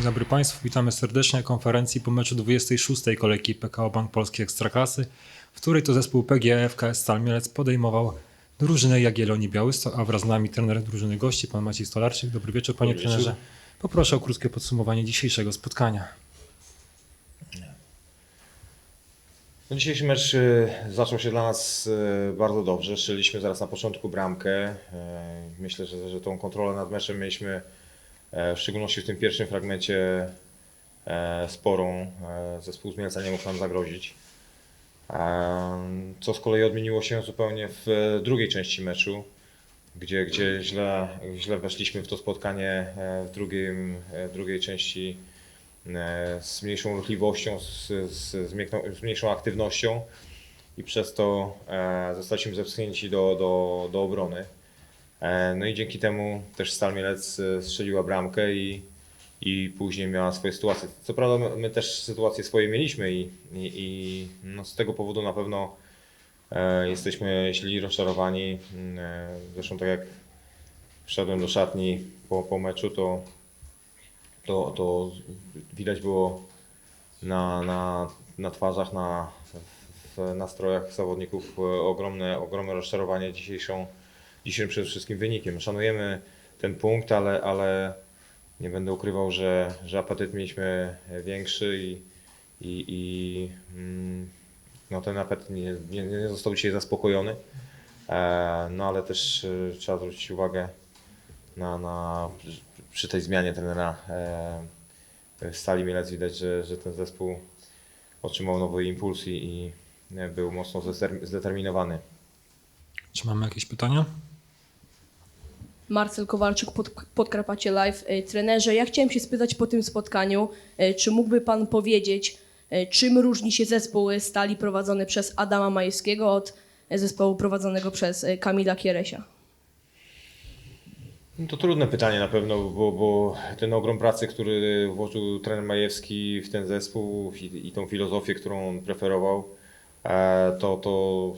Dzień dobry Państwu, witamy serdecznie na konferencji po meczu 26. kolejki PKO Bank Polski Ekstraklasy, w której to zespół PGF KS Stal Mielec podejmował drużynę Jagiellonii Białystok, a wraz z nami trener drużyny gości, pan Maciej Stolarczyk. Dobry wieczór panie Dobry wieczór. trenerze. Poproszę o krótkie podsumowanie dzisiejszego spotkania. No, dzisiejszy mecz y, zaczął się dla nas y, bardzo dobrze. Strzeliśmy zaraz na początku bramkę. Y, Myślę, że, że tą kontrolę nad meczem mieliśmy w szczególności w tym pierwszym fragmencie e, sporą. E, Zespół z Mielca nie mógł nam zagrozić. E, Co z kolei odmieniło się zupełnie w e, drugiej części meczu, gdzie, gdzie źle, źle weszliśmy w to spotkanie e, w drugim, e, w drugiej części e, z mniejszą ruchliwością, z, z, z, z mniejszą aktywnością i przez to e, zostaliśmy zepchnięci do, do, do obrony. E, no i dzięki temu też Stal Mielec e, strzeliła bramkę i, i później miała swoje sytuacje. Co prawda my, też sytuacje swoje mieliśmy i, i, i no z tego powodu na pewno e, jesteśmy źli, rozczarowani. Mm, zresztą tak jak wszedłem do szatni po, po meczu, to to, to widać było na, na, na twarzach, na w nastrojach zawodników ogromne, ogromne rozczarowanie dzisiejszą, dzisiejszym przede wszystkim wynikiem. Szanujemy ten punkt, ale, ale nie będę ukrywał, że, że apetyt mieliśmy większy i, i, i mm, no ten apetyt nie, nie, nie został dzisiaj zaspokojony. E, No ale też e, trzeba zwrócić uwagę na, na, przy tej zmianie trenera e, w Stali Mielec widać, że, że ten zespół otrzymał nowy impuls i, i był mocno zdetermi- zdeterminowany. Czy mamy jakieś pytania? Marcel Kowalczyk, pod, Podkarpacie Live. E, Trenerze, ja chciałem się spytać po tym spotkaniu, e, czy mógłby Pan powiedzieć, e, czym różni się zespół Stali prowadzony przez Adama Majewskiego od zespołu prowadzonego przez Kamila Kieresia? No to trudne pytanie na pewno, bo, bo ten ogrom pracy, który włożył trener Majewski w ten zespół i, i tą filozofię, którą on preferował, to, to,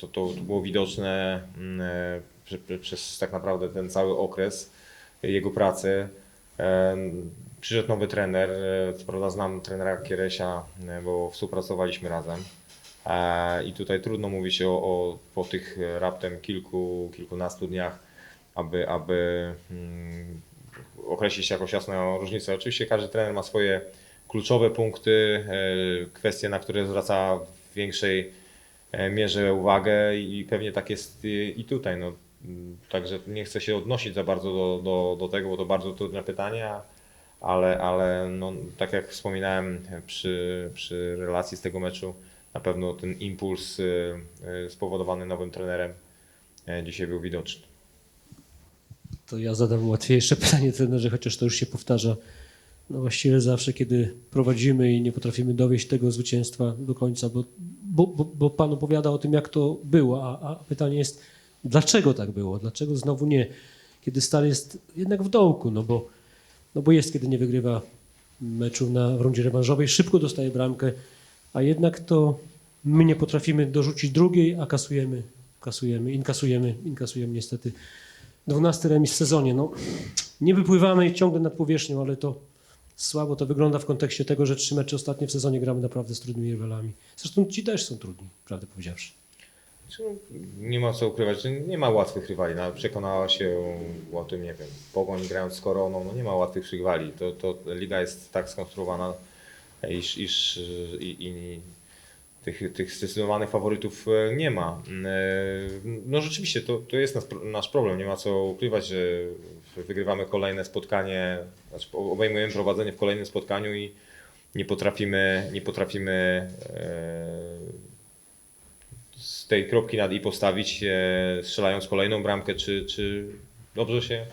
to, to było widoczne prze- prze- przez tak naprawdę ten cały okres jego pracy. E, Przyszedł nowy trener, e, co prawda znam trenera Kieresia, e, bo współpracowaliśmy razem. I tutaj trudno mówić o, o po tych raptem kilku, kilkunastu dniach, aby, aby mm, określić jakąś jasną różnicę. Oczywiście każdy trener ma swoje kluczowe punkty, kwestie, na które zwraca w większej mierze uwagę i pewnie tak jest i tutaj. No, także nie chcę się odnosić za bardzo do, do, do tego, bo to bardzo trudne pytanie, a- ale, ale no, tak jak wspominałem przy, przy relacji z tego meczu, na pewno ten impuls e, e, spowodowany nowym trenerem e, dzisiaj był widoczny. To ja zadam łatwiejsze pytanie trenerze, chociaż to już się powtarza. No właściwie zawsze, kiedy prowadzimy i nie potrafimy dowieść tego zwycięstwa do końca, bo, bo, bo, bo Pan opowiada o tym, jak to było, a, a pytanie jest, dlaczego tak było? Dlaczego znowu nie? Kiedy Stal jest jednak w dołku, no bo, no bo jest, kiedy nie wygrywa meczu na rundzie rewanżowej, szybko dostaje bramkę, a jednak to my nie potrafimy dorzucić drugiej, a kasujemy, kasujemy, inkasujemy, inkasujemy niestety 12 remis w sezonie. No, nie wypływamy ciągle nad powierzchnią, ale to słabo to wygląda w kontekście tego, że trzy mecze ostatnie w sezonie gramy naprawdę z trudnymi rywalami. Zresztą ci też są trudni, prawdę powiedziawszy. Nie ma co ukrywać, że nie ma łatwych rywali. No, przekonała się o tym, nie wiem, Pogoń grając z Koroną, no nie ma łatwych rywali. To, to liga jest tak skonstruowana, iż, iż i, i tych, tych zdecydowanych faworytów e, nie ma. E, No rzeczywiście, to, to jest nasz, nasz problem. Nie ma co ukrywać, że wygrywamy kolejne spotkanie, znaczy obejmujemy prowadzenie w kolejnym spotkaniu i nie potrafimy, nie potrafimy e, tej kropki nad i postawić, e, strzelając kolejną bramkę, czy, czy dobrze się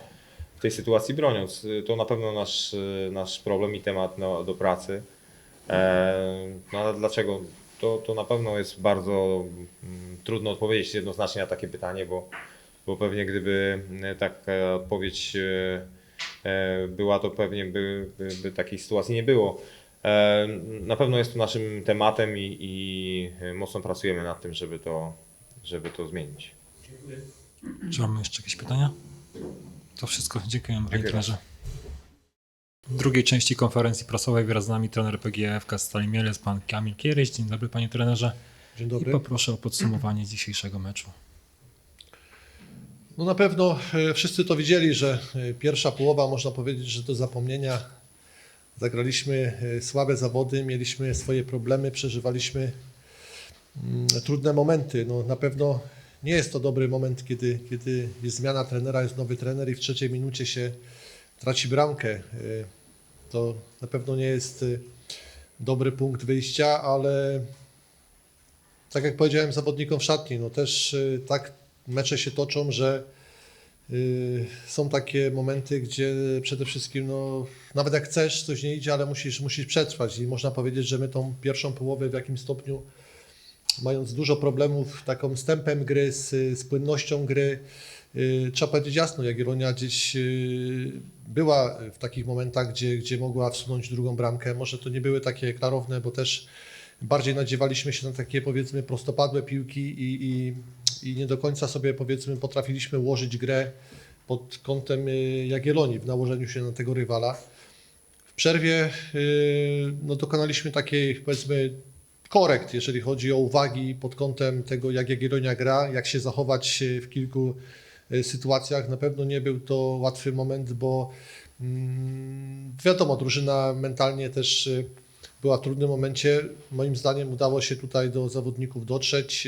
w tej sytuacji broniąc. E, To na pewno nasz, e, nasz problem i temat no, do pracy. No ale dlaczego? To, to na pewno jest bardzo mm, trudno odpowiedzieć jednoznacznie na takie pytanie, bo, bo pewnie gdyby taka odpowiedź była, to pewnie by, by, by takiej sytuacji nie było. E, Na pewno jest to naszym tematem i, i mocno pracujemy nad tym, żeby to, żeby to zmienić. Czy mamy jeszcze jakieś pytania? To wszystko. Dziękujemy panie Dziękuję trenerze. W drugiej części konferencji prasowej wraz z nami trener PGFK Stali Mielec, pan Kamil Kieryś. Dzień dobry panie trenerze. Dzień I dobry. poproszę o podsumowanie dzisiejszego meczu. No na pewno e, wszyscy to widzieli, że e, pierwsza połowa można powiedzieć, że do zapomnienia. Zagraliśmy e, słabe zawody, mieliśmy swoje problemy, przeżywaliśmy mm, trudne momenty. No na pewno nie jest to dobry moment, kiedy, kiedy jest zmiana trenera, jest nowy trener i w trzeciej minucie się traci bramkę. E, To na pewno nie jest e, dobry punkt wyjścia, ale tak jak powiedziałem zawodnikom w szatni, no też tak mecze się toczą, że są takie momenty, gdzie przede wszystkim, no, nawet jak chcesz, coś nie idzie, ale musisz, musisz przetrwać. I można powiedzieć, że my tą pierwszą połowę w jakimś stopniu, mając dużo problemów taką z tempem gry, z, z płynnością gry, y, trzeba powiedzieć jasno, Jagiellonia gdzieś y, była w takich momentach, gdzie, gdzie mogła wsunąć drugą bramkę. Może to nie były takie klarowne, bo też bardziej nadziewaliśmy się na takie powiedzmy prostopadłe piłki i, i, i nie do końca sobie powiedzmy potrafiliśmy ułożyć grę pod kątem y, Jagiellonii w nałożeniu się na tego rywala. W przerwie y, no, dokonaliśmy takiej powiedzmy korekt, jeżeli chodzi o uwagi pod kątem tego, jak Jagiellonia gra, jak się zachować y, w kilku sytuacjach. Na pewno nie był to łatwy moment, bo mm, wiadomo, drużyna mentalnie też była w trudnym momencie. Moim zdaniem udało się tutaj do zawodników dotrzeć.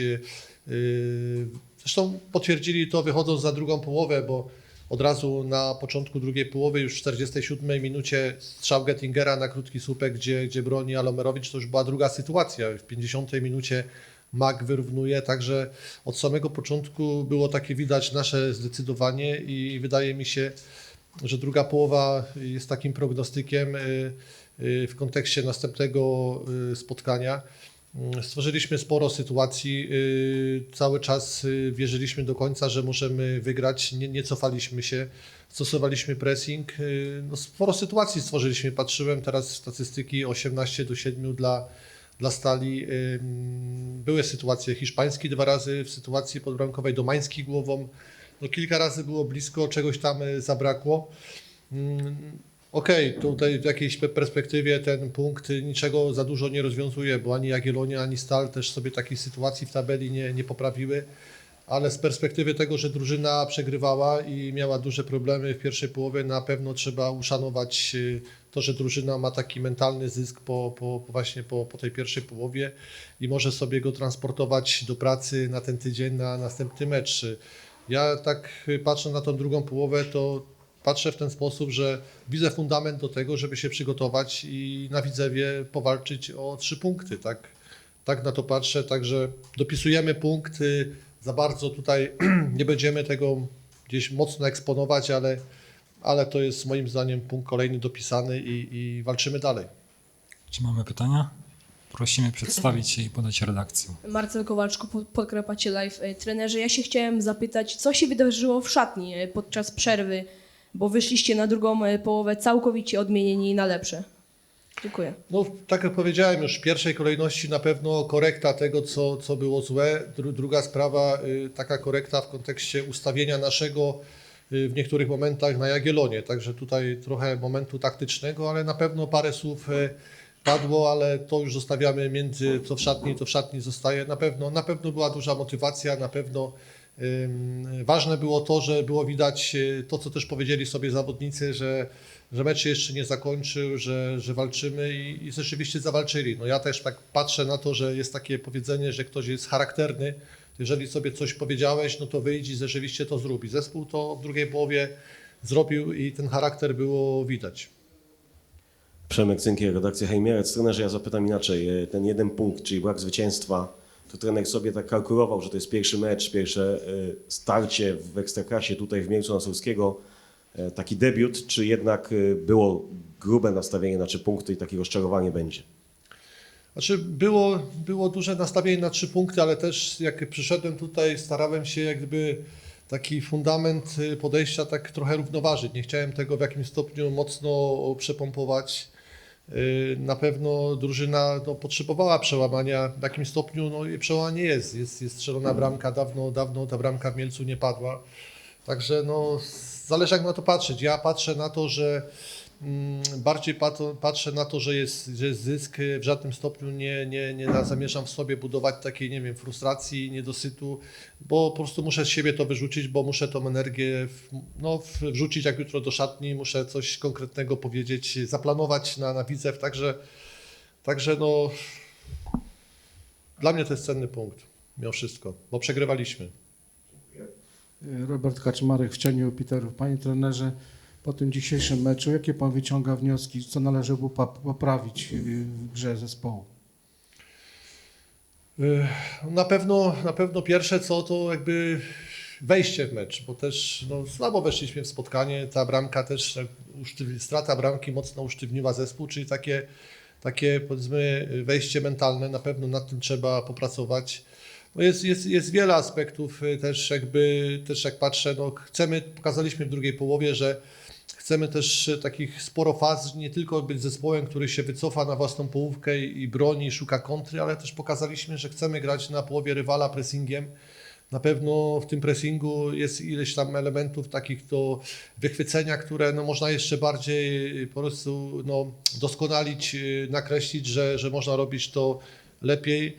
Y, y, Zresztą potwierdzili to wychodząc za drugą połowę, bo od razu na początku drugiej połowy, już w 47 minucie strzał Gettingera na krótki słupek, gdzie, gdzie broni Alomerowicz, to już była druga sytuacja. W 50 minucie Mag wyrównuje, także od samego początku było takie widać nasze zdecydowanie i wydaje mi się, że druga połowa jest takim prognostykiem y, y, w kontekście następnego spotkania. Mm, Stworzyliśmy sporo sytuacji, y, cały czas y, wierzyliśmy do końca, że możemy wygrać, nie, nie cofaliśmy się, stosowaliśmy pressing. y, No sporo sytuacji stworzyliśmy, patrzyłem teraz w statystyki 18 do 7 dla, dla Stali. mm, Były sytuacje hiszpańskie dwa razy, w sytuacji podbramkowej Domański głową. No kilka razy było blisko, czegoś tam zabrakło. Okej, tutaj w jakiejś pe- perspektywie ten punkt niczego za dużo nie rozwiązuje, bo ani Jagiellonia, ani Stal też sobie takiej sytuacji w tabeli nie, nie poprawiły, ale z perspektywy tego, że drużyna przegrywała i miała duże problemy w pierwszej połowie, na pewno trzeba uszanować y, to, że drużyna ma taki mentalny zysk po, po, po właśnie po, po tej pierwszej połowie i może sobie go transportować do pracy na ten tydzień, na następny mecz. Ja tak y, patrzę na tą drugą połowę, to patrzę w ten sposób, że widzę fundament do tego, żeby się przygotować i na Widzewie powalczyć o trzy punkty. Tak, tak na to patrzę, także dopisujemy punkty. Za bardzo tutaj nie będziemy tego gdzieś mocno eksponować, ale, ale to jest moim zdaniem punkt kolejny dopisany i, i walczymy dalej. Czy mamy pytania? Prosimy przedstawić się i podać redakcję. Marcel Kowalczko, Pod- Podkarpacie Live. Trenerze, ja się chciałem zapytać, co się wydarzyło w szatni e, podczas przerwy, bo wyszliście na drugą e, połowę całkowicie odmienieni na lepsze. Dziękuję. No, tak jak powiedziałem już, w pierwszej kolejności na pewno korekta tego, co, co było złe. Dru, druga sprawa, y, taka korekta w kontekście ustawienia naszego y, w niektórych momentach na Jagiellonie. Także tutaj trochę momentu taktycznego, ale na pewno parę słów y, padło, ale to już zostawiamy między co w szatni, to w szatni zostaje. Na pewno, na pewno była duża motywacja, na pewno Ważne było to, że było widać y, to, co też powiedzieli sobie zawodnicy, że, że mecz jeszcze nie zakończył, że, że walczymy i, i rzeczywiście zawalczyli. No ja też tak patrzę na to, że jest takie powiedzenie, że ktoś jest charakterny. Jeżeli sobie coś powiedziałeś, no to wyjdź i rzeczywiście to zrób. I zespół to w drugiej połowie zrobił i ten charakter było widać. Przemek Cynkier, redakcja Hejmierec. Trenerze, ja zapytam inaczej. E, Ten jeden punkt, czyli brak zwycięstwa, to trener sobie tak kalkulował, że to jest pierwszy mecz, pierwsze e, starcie w Ekstraklasie tutaj w Mielcu Nasolskiego, e, taki debiut, czy jednak e, było grube nastawienie na trzy punkty i takie rozczarowanie będzie? Znaczy było, było duże nastawienie na trzy punkty, ale też jak przyszedłem tutaj, starałem się jak gdyby taki fundament podejścia tak trochę równoważyć. Nie chciałem tego w jakimś stopniu mocno przepompować. Y, Na pewno drużyna no, potrzebowała przełamania. W jakimś stopniu no, przełamanie jest. jest. Jest strzelona bramka, dawno, dawno ta bramka w Mielcu nie padła. Także no, zależy jak na to patrzeć. Ja patrzę na to, że bardziej pato- patrzę na to, że jest, że jest zysk, w żadnym stopniu nie, nie, nie zamierzam w sobie budować takiej, nie wiem, frustracji, niedosytu, bo po prostu muszę z siebie to wyrzucić, bo muszę tą energię w, no, wrzucić jak jutro do szatni, muszę coś konkretnego powiedzieć, zaplanować na, na widzew, także, także no, dla mnie to jest cenny punkt, mimo wszystko, bo przegrywaliśmy. Robert Kaczmarek w cieniu Peterów. Panie trenerze, po tym dzisiejszym meczu, jakie pan wyciąga wnioski, co należy poprawić y, w grze zespołu? Ech, Na pewno, na pewno pierwsze co to jakby wejście w mecz, bo też no, słabo weszliśmy w spotkanie. Ta bramka też, usztyw- strata bramki mocno usztywniła zespół, czyli takie, takie powiedzmy wejście mentalne, na pewno nad tym trzeba popracować. No jest, jest, jest wiele aspektów y, też jakby, też jak patrzę, no chcemy, pokazaliśmy w drugiej połowie, że Chcemy też e, takich sporo faz, nie tylko być zespołem, który się wycofa na własną połówkę i broni, szuka kontry, ale też pokazaliśmy, że chcemy grać na połowie rywala pressingiem. Na pewno w tym pressingu jest ileś tam elementów takich do wychwycenia, które no, można jeszcze bardziej po prostu no, doskonalić, y, nakreślić, że, że można robić to lepiej.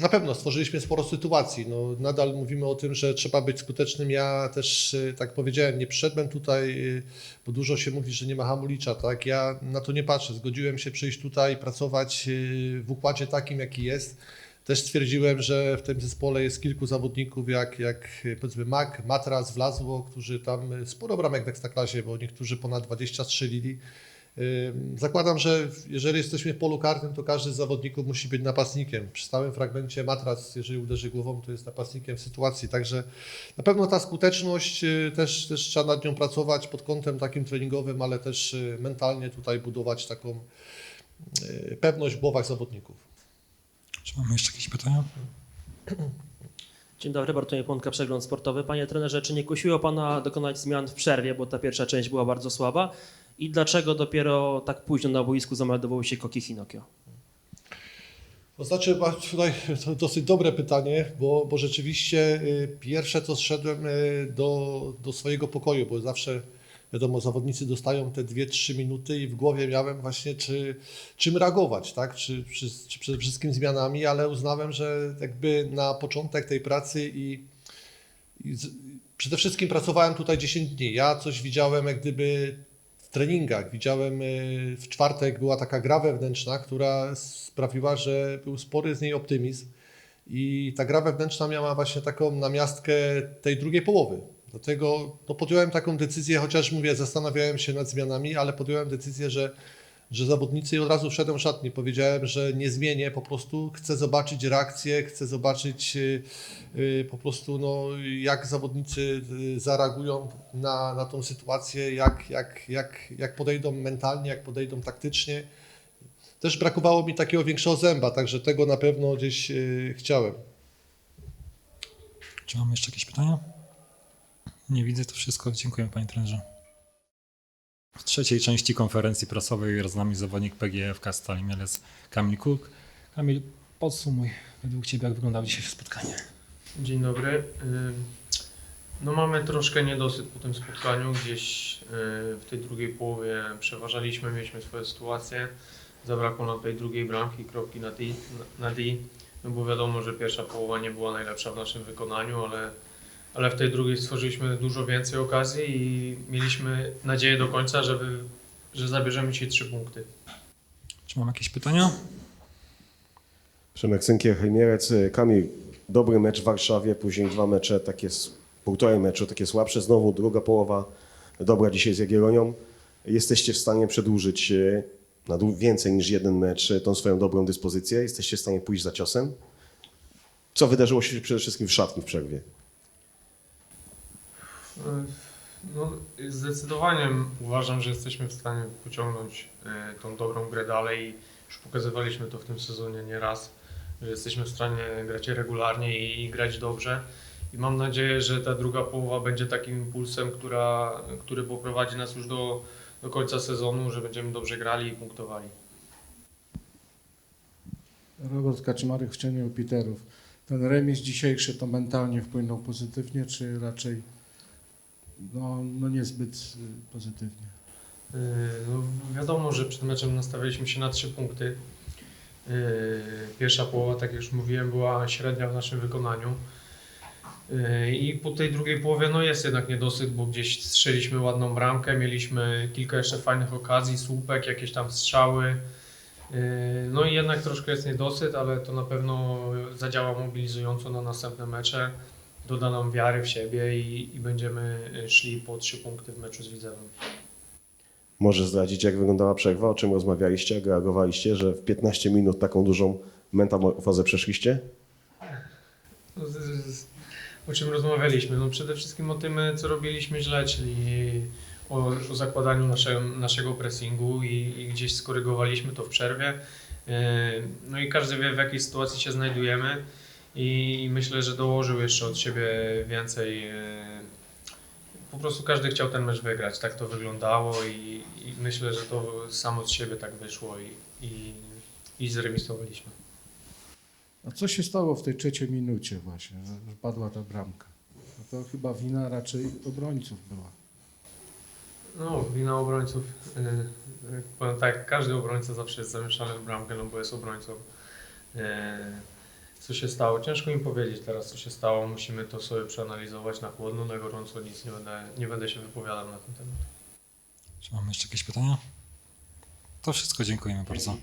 Na pewno stworzyliśmy sporo sytuacji. No, nadal mówimy o tym, że trzeba być skutecznym. Ja też, y, tak powiedziałem, nie przyszedłem tutaj, y, bo dużo się mówi, że nie ma hamulicza. Tak? Ja na to nie patrzę. Zgodziłem się przyjść tutaj, pracować y, w układzie takim, jaki jest. Też stwierdziłem, że w tym zespole jest kilku zawodników, jak, jak powiedzmy Mak, Matras, Wlazło, którzy tam sporo bramek w Ekstraklasie, bo niektórzy ponad 20 strzelili. Zakładam, że jeżeli jesteśmy w polu karnym, to każdy z zawodników musi być napastnikiem. Przy stałym fragmencie matras, jeżeli uderzy głową, to jest napastnikiem w sytuacji. Także na pewno ta skuteczność y, też, też trzeba nad nią pracować pod kątem takim treningowym, ale też y, mentalnie tutaj budować taką y, pewność w głowach zawodników. Czy mamy jeszcze jakieś pytania? Dzień dobry, Bartłomiej Płonka, Przegląd Sportowy. Panie trenerze, czy nie kusiło Pana dokonać zmian w przerwie, bo ta pierwsza część była bardzo słaba? I dlaczego dopiero tak późno na boisku zameldowały się Koki Hinokio? To znaczy, tutaj dosyć dobre pytanie, bo, bo rzeczywiście y, pierwsze to zszedłem y, do, do swojego pokoju, bo zawsze wiadomo, zawodnicy dostają te 2-3 minuty i w głowie miałem właśnie, czy, czym reagować, tak? Czy, czy, czy przede wszystkim zmianami, ale uznałem, że jakby na początek tej pracy i, i z, przede wszystkim pracowałem tutaj 10 dni. Ja coś widziałem jak gdyby w treningach. Widziałem y, w czwartek była taka gra wewnętrzna, która sprawiła, że był spory z niej optymizm. I ta gra wewnętrzna miała właśnie taką namiastkę tej drugiej połowy. Dlatego no, podjąłem taką decyzję, chociaż mówię, zastanawiałem się nad zmianami, ale podjąłem decyzję, że, że zawodnicy i od razu wszedłem w szatni. Powiedziałem, że nie zmienię, po prostu chcę zobaczyć reakcję, chcę zobaczyć y, y, po prostu no, jak zawodnicy y, zareagują na, na tą sytuację, jak, jak, jak, jak podejdą mentalnie, jak podejdą taktycznie. Też brakowało mi takiego większego zęba, także tego na pewno gdzieś chciałem. Czy mamy jeszcze jakieś pytania? Nie widzę, to wszystko. Dziękuję panie trenerze. W trzeciej części konferencji prasowej z nami zawodnik PGFK Stali Mielec Kamil Kuk. Kamil, podsumuj według Ciebie, jak wyglądało dzisiejsze spotkanie. Dzień dobry. No mamy troszkę niedosyt po tym spotkaniu. Gdzieś y, w tej drugiej połowie przeważaliśmy, mieliśmy swoje sytuacje. Zabrakło nam tej drugiej bramki, kropki na D, na D. No bo wiadomo, że pierwsza połowa nie była najlepsza w naszym wykonaniu, ale, ale w tej drugiej stworzyliśmy dużo więcej okazji i mieliśmy nadzieję do końca, żeby, że zabierzemy dzisiaj trzy punkty. Czy mam jakieś pytania? Przemek Sękier, Hejmierec. Kamil, dobry mecz w Warszawie, później dwa mecze, takie półtorej meczu, takie słabsze. Znowu druga połowa dobra dzisiaj z Jagiellonią. Jesteście w stanie przedłużyć e, na więcej niż jeden mecz e, tą swoją dobrą dyspozycję? Jesteście w stanie pójść za ciosem? Co wydarzyło się przede wszystkim w szatni w przerwie? No, zdecydowanie uważam, że jesteśmy w stanie pociągnąć e, tą dobrą grę dalej. Już pokazywaliśmy to w tym sezonie nieraz, że jesteśmy w stanie grać regularnie i, i grać dobrze. I mam nadzieję, że ta druga połowa będzie takim impulsem, która, który poprowadzi nas już do, do końca sezonu, że będziemy dobrze grali i punktowali. Robert Kaczmarek w cieniu Peterów. Ten remis dzisiejszy to mentalnie wpłynął pozytywnie, czy raczej no, no niezbyt y, pozytywnie? Yy, No, wiadomo, że przed meczem nastawialiśmy się na trzy punkty. Yy, Pierwsza połowa, tak jak już mówiłem, była średnia w naszym wykonaniu. I po tej drugiej połowie no jest jednak niedosyt, bo gdzieś strzeliśmy ładną bramkę, mieliśmy kilka jeszcze fajnych okazji, słupek, jakieś tam strzały. No i jednak troszkę jest niedosyt, ale to na pewno zadziała mobilizująco na następne mecze. Doda nam wiary w siebie i, i będziemy y, szli po trzy punkty w meczu z Widzewem. Może zdradzić, jak wyglądała przerwa, o czym rozmawialiście, jak reagowaliście, że w 15 minut taką dużą metamorfozę przeszliście? No, z, z, o czym rozmawialiśmy? No przede wszystkim o tym, e, co robiliśmy źle, czyli o, o zakładaniu nasze, naszego pressingu i, i gdzieś skorygowaliśmy to w przerwie. E, No i każdy wie, w jakiej sytuacji się znajdujemy i, myślę, że dołożył jeszcze od siebie więcej. e, Po prostu każdy chciał ten mecz wygrać, tak to wyglądało i, i myślę, że to samo z siebie tak wyszło i, i, i zremisowaliśmy. A co się stało w tej trzeciej minucie właśnie, że padła ta bramka? No to chyba wina raczej obrońców była. No, wina obrońców. Yy, powiem tak, każdy obrońca zawsze jest zamieszany w bramkę, no bo jest obrońcą. Co się stało? Ciężko mi powiedzieć teraz, co się stało. Musimy to sobie przeanalizować na chłodno, na gorąco. Nic nie będę, nie będę się wypowiadał na ten temat. Czy mamy jeszcze jakieś pytania? To wszystko, dziękujemy bardzo.